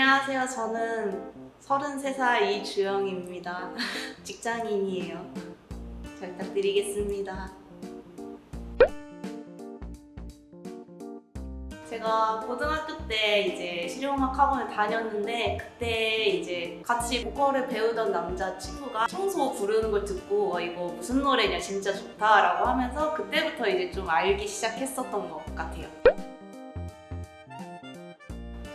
안녕하세요. 저는 33살 이주영입니다. 직장인이에요. 잘 부탁드리겠습니다. 제가 고등학교 때 이제 실용음악 학원을 다녔는데 그때 이제 같이 보컬을 배우던 남자 친구가 청소 부르는 걸 듣고 어, 이거 무슨 노래냐 진짜 좋다라고 하면서 그때부터 이제 좀 알기 시작했었던 것 같아요.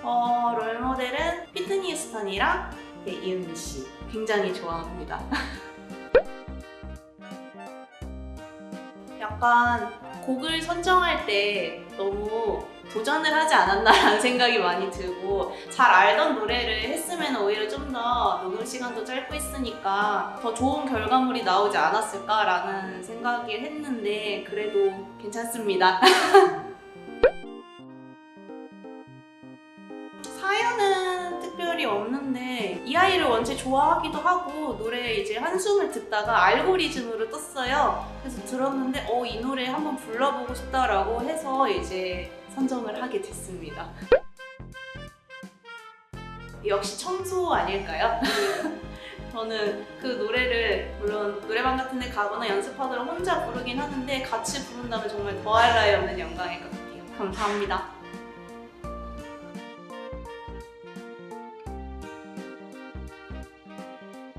어, 롤모델은 피트니 스턴이랑 네, 이은미 씨 굉장히 좋아합니다. 약간 곡을 선정할 때 너무 도전을 하지 않았나라는 생각이 많이 들고 잘 알던 노래를 했으면 오히려 좀 더 녹음 시간도 짧고 있으니까 더 좋은 결과물이 나오지 않았을까라는 생각을 했는데 그래도 괜찮습니다. 이 아이를 원체 좋아하기도 하고 노래 이제 한숨을 듣다가 알고리즘으로 떴어요. 그래서 들었는데 어 이 노래 한번 불러보고 싶다라고 해서 이제 선정을 하게 됐습니다. 역시 청소 아닐까요? 저는 그 노래를 물론 노래방 같은 데 가거나 연습하느라 혼자 부르긴 하는데 같이 부른다면 정말 더할 나위 없는 영광일 것 같아요. 감사합니다.